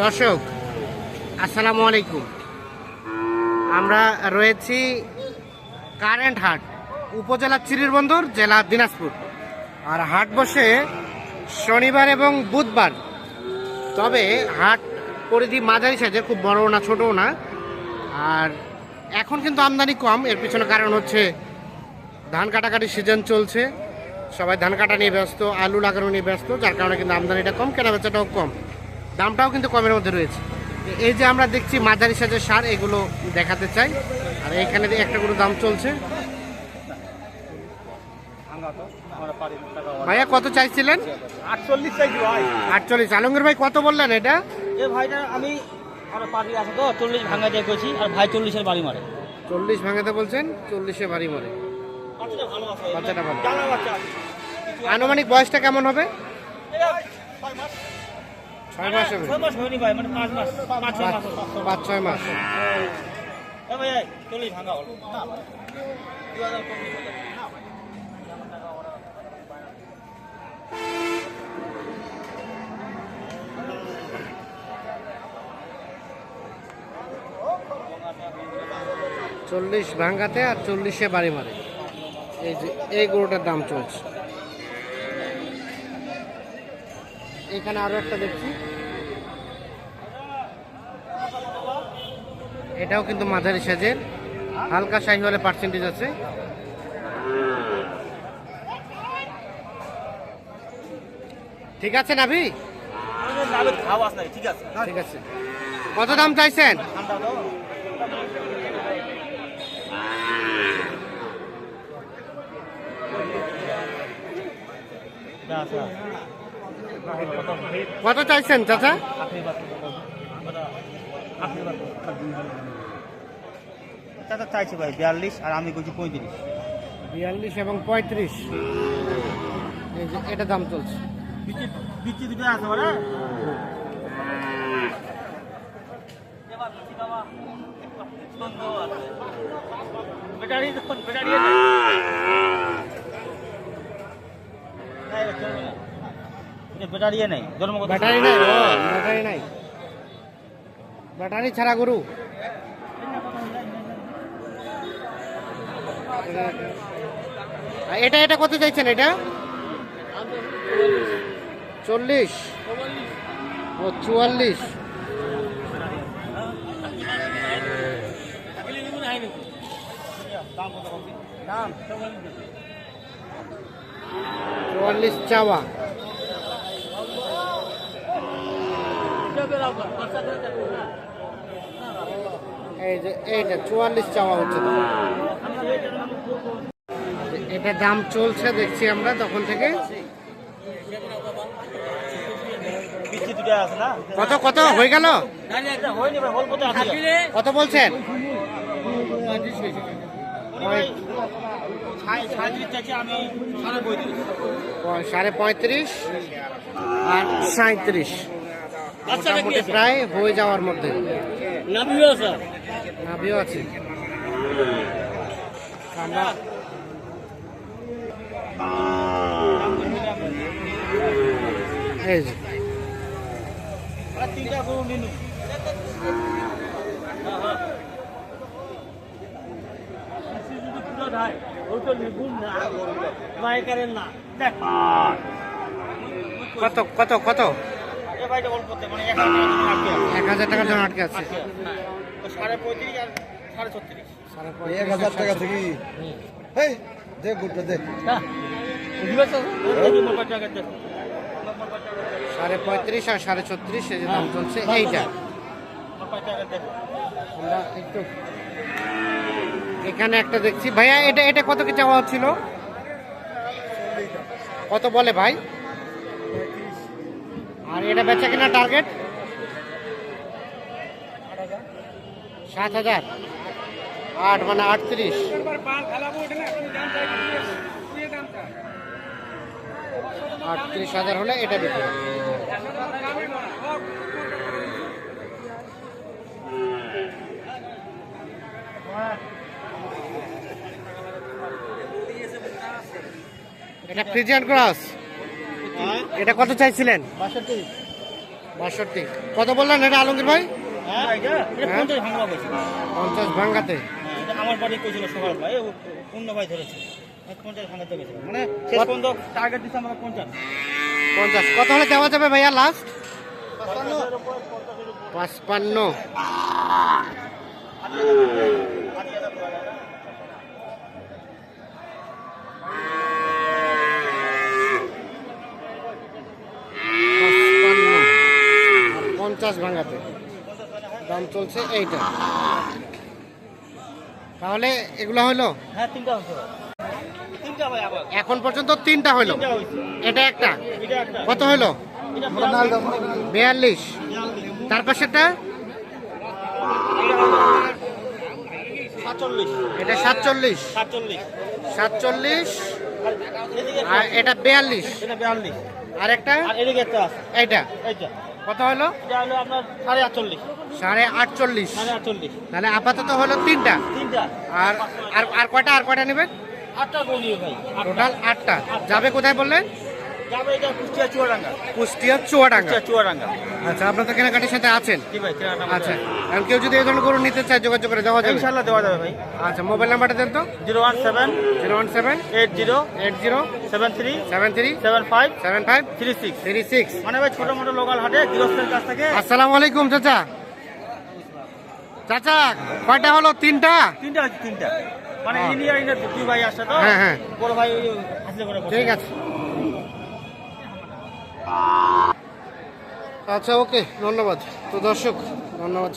দর্শক, আসসালামু আলাইকুম। আমরা রয়েছি কারেন্ট হাট, উপজেলা চিরিরবন্দর, জেলা দিনাজপুর। আর হাট বসে শনিবার এবং বুধবার। তবে হাট পরিধি মাঝারি সাইজের, খুব বড়ও না, ছোটও না। আর এখন কিন্তু আমদানি কম, এর পিছনে কারণ হচ্ছে ধান কাটাকাটি সিজন চলছে। সবাই ধান কাটা নিয়ে ব্যস্ত, আলু লাগানো নিয়ে ব্যস্ত, যার কারণে কিন্তু আমদানিটা কম কেনা বেচাটাও কম। দামটাও কিন্তু কমের মধ্যে রয়েছে। এই যে আমরা দেখছি মাঝারি সাজের সার এগুলো দেখাতে চাই। আর এখানে একটা করে দাম চলছে। ভাইয়া কত চাইছিলেন? আটচল্লিশ আলমগীর ভাই কত বললেন এটা? ভাইটা আমি আছে তো চল্লিশ ভাঙা দিয়ে কইছি আর ভাই চল্লিশের বাড়ি মারে। চল্লিশ ভাঙাতে বলছেন চল্লিশে বাড়ি মরে। বাচ্চাটা ভালো আনুমানিক বয়সটা কেমন হবে? ছয় মাস হবে। ছয় মাস হয়নি ভাই মানে পাঁচ মাস পাঁচ ছয় মাস পাঁচ- ছয় ভাই ভাঙা হলো। না। চল্লিশ ভাঙ্গাতে আর চল্লিশে বাড়ি মারে। এই যে এই গরুটার দাম চলছে। এখানে আরও একটা দেখছি। এটাও কিন্তু মাঝারি সাজের হালকা শাহিওয়ালে পার্সেন্টেজ আছে। ঠিক আছে নাভি? ঠিক আছে ঠিক আছে। কত দাম চাইছেন? কত চাইছেন চাচা? চাচা চাইছি ভাই বিয়াল্লিশ আর আমি কইছি পঁয়ত্রিশ। বিয়াল্লিশ এবং পঁয়ত্রিশ। এই যে এটা দাম চলছে। বিচি বিচি দুটো আছে দেখুন ব্যাটারি নেই জন্মগত ব্যাটারি নাই ব্যাটারি নাই। ব্যাটারি ছাড়া গরু। এটা এটা কত চাইছেন এটা? চল্লিশ। ও চুয়াল্লিশ। চুয়াল্লিশ চাওয়া। এই এইটা চুয়াল্লিশ চাওয়া হচ্ছে। এটা দাম চলছে, দেখছি আমরা তখন থেকে। কত কত? হয়ে গেল? কত বলছেন? সাড়ে পঁয়ত্রিশ। আর সাঁত্রিশ। মোটামুটি প্রায় হয়ে যাওয়ার মধ্যে। নাভিও আছে? আমরা এই যে। তিনটা গরু নিনু কত কত কত? এক হাজার টাকার জন্য আটকে আছে। সাড়ে পঁয়ত্রিশ আর সাড়ে ছত্রিশ সাড়ে এক হাজার টাকা থেকে এই দে গুড়টা দে সাড়ে পঁয়ত্রিশ আর সাড়ে ছত্রিশ এই যে দাম চলছে, এইটা। একটু এখানে একটা দেখছি। ভাইয়া, এটা এটা কত কি চাওয়া হচ্ছিল? কত বলে ভাই? আর এটা বেচা কিনা টার্গেট সাত হাজার। আট মানে আটত্রিশ। আটত্রিশ হাজার হলে এটা বিক্রি এটা ফ্রিজিয়ান ক্রস এটা কত চাইছিলেন? বাষট্টি। কত বললেন এটা আলমগীর ভাই? হ্যাঁ হ্যাঁ? পঞ্চাশ ভাঙ্গাতে হ্যাঁ, আমার বাড়ি কইছিল সকাল ভাই ও পূর্ণ ভাই ধরেছে। পঞ্চাশ ভাঙাতে গেছিল। মানে শেষ পর্যন্ত টার্গেট দিচ্ছে আমরা পঞ্চাশ। পঞ্চাশ। কত হলে দেওয়া যাবে ভাইয়া লাস্ট পাঁচপান্ন আর পঞ্চাশ ভাঙাতে দাম চলছে এইটা। তাহলে এগুলো হলো হ্যাঁ তিনটা হচ্ছে তিনটা ভাই আবার। এখন পর্যন্ত তিনটা হলো এটা একটা। কত হলো বিয়াল্লিশ। তার সাতচল্লিশ। এটা সাতচল্লিশ। সাতচল্লিশ। আর একটা- এটা বিয়াল্লিশ। আর একটা এইটা। এইটা। কত হলো? হলো আপনার সাড়ে আটচল্লিশ। সাড়ে আটচল্লিশ। সাড়ে আটচল্লিশ। তাহলে আপাতত হলো তিনটা। তিনটা। আর আর কয়টা আর কয়টা নেবেন? আটটা ভাই। টোটাল আটটা। যাবে কোথায় বললেন? যাবে এটা কুষ্টিয়া চুয়াডাঙ্গা। কুষ্টিয়া চুয়াডাঙ্গা। চুয়াডাঙ্গা। আচ্ছা আপনার তো কেনাকাটির সাথে আছেন? জি ভাই কেনাটা আচ্ছা আর কেউ যদি এই ধরনের গরু নিতে চায় যোগাযোগ করে দেওয়া যাবে? ইনশাল্লাহ দেওয়া যাবে ভাই। আচ্ছা মোবাইল নাম্বারটা দেন তো। Zero one seven zero one seven eight zero eight zero seven three seven three seven five seven five three six. Three six. মানে ভাই ছোট মোটো লোকাল হাটে গৃহস্থের কাছ থেকে আসসালামু আলাইকুম চাচা। চাচা কয়টা হলো? তিনটা? তিনটা তিনটা। মানে হ্যাঁ। ইন্ডিয়া ইন্ডিয়া দুই ভাই আসছে তো। হ্যাঁ, হ্যাঁ। বড় ভাই বসে। ঠিক আছে। আচ্ছা ওকে ধন্যবাদ। তো দর্শক ধন্যবাদ